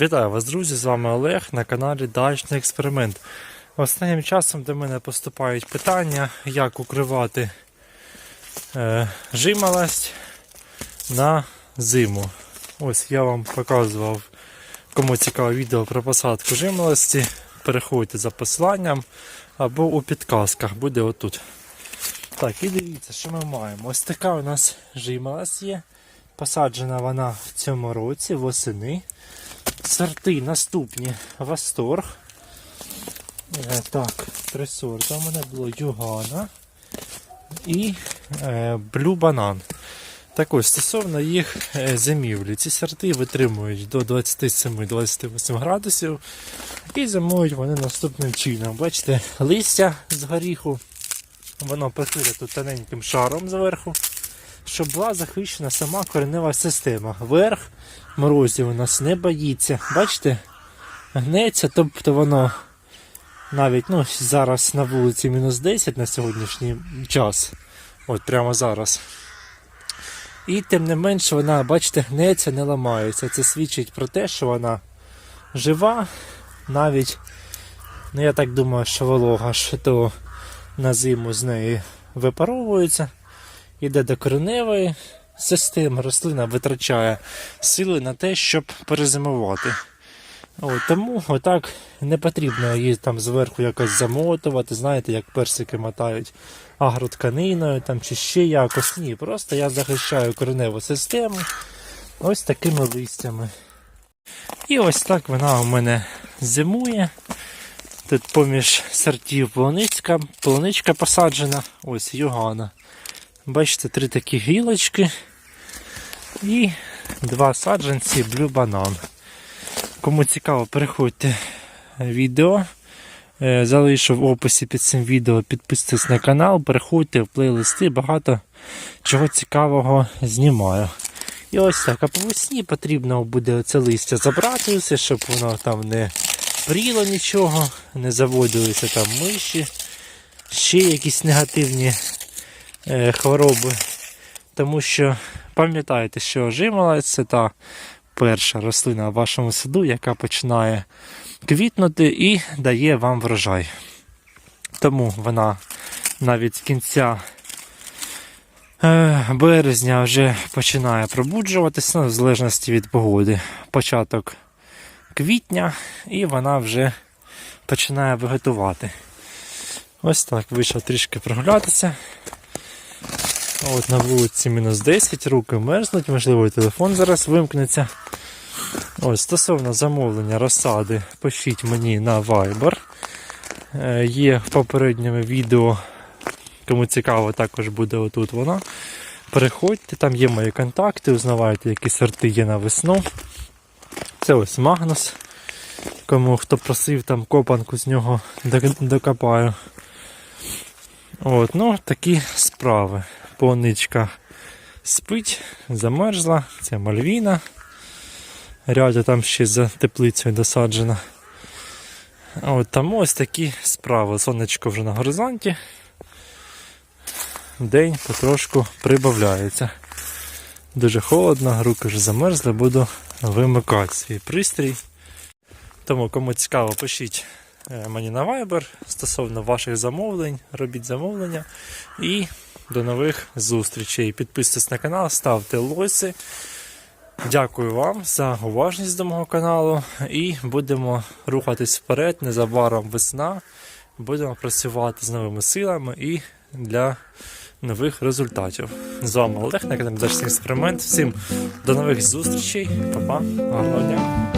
Вітаю вас, друзі! З вами Олег на каналі Дачний Експеримент. Останнім часом до мене поступають питання, як укривати е, жимолость на зиму. Ось я вам показував, кому цікаве відео про посадку жимолості. Переходьте за посиланням або у підказках, буде отут. Так, і дивіться, що ми маємо. Ось така у нас жимолость є. Посаджена вона в цьому році восени. Сорти наступні Восторг. Е, так, три сорти. У мене було Югана і е, Блю Банан. Так ось, стосовно їх е, зимівлі. Ці сорти витримують до 27-28 градусів і зимують вони наступним чином. Бачите, листя з горіху, воно прикрите тут тоненьким шаром зверху, щоб була захищена сама коренева система. Верх морозів у нас не боїться. Бачите? Гнеться, тобто воно навіть ну, зараз на вулиці мінус 10 на сьогоднішній час. От прямо зараз. І тим не менш вона, бачите, гнеться, не ламається. Це свідчить про те, що вона жива, навіть, ну я так думаю, що волога що то на зиму з неї випаровується, іде до кореневої системи, рослина витрачає сили на те, щоб перезимувати. От, тому отак не потрібно її там зверху якось замотувати, знаєте, як персики мотають агротканиною там, чи ще якось. Ні, просто я захищаю кореневу систему ось такими листями. І ось так вона у мене зимує. Тут поміж сортів полуничка, полуничка посаджена, ось югана. Бачите, три такі гілочки і два саджанці Blue Banana. Кому цікаво, переходьте відео. Е, Залишу в описі під цим відео, підписуйтесь на канал, переходьте в плейлисти, багато чого цікавого знімаю. І ось так, а по весні потрібно буде це листя забрати, все, щоб воно там не пріло нічого, не заводилися там миші, ще якісь негативні хвороби. Тому що пам'ятайте, що жимолость це та перша рослина в вашому саду, яка починає квітнути і дає вам врожай. Тому вона навіть з кінця е, березня вже починає пробуджуватися, ну, в залежності від погоди. Початок квітня, і вона вже починає виготувати. Ось так вийшов трішки прогулятися. От на вулиці мінус 10, руки мерзнуть, можливо, і телефон зараз вимкнеться. Ось, Стосовно замовлення розсади, пишіть мені на Viber. Е, Є в попередньому відео, кому цікаво, також буде отут вона. Переходьте, там є мої контакти, узнавайте, які сорти є на весну. Це ось Магнус. Кому хто просив там копанку з нього докопаю. От, ну, такі справи. Полуничка спить, замерзла, це мальвіна. Рядя там ще за теплицею досаджена. От тому ось такі справи. Сонечко вже на горизонті. День потрошку прибавляється. Дуже холодно, руки вже замерзли, буду вимикати свій пристрій. Тому, кому цікаво, пишіть е, мені на Viber стосовно ваших замовлень, робіть замовлення. І до нових зустрічей. Підписуйтесь на канал, ставте лойси. Дякую вам за уважність до мого каналу і будемо рухатись вперед. Незабаром весна. Будемо працювати з новими силами і для нових результатів. З вами Олег на каналі Дачний експеримент. Всім до нових зустрічей. Па-па, гарного дня!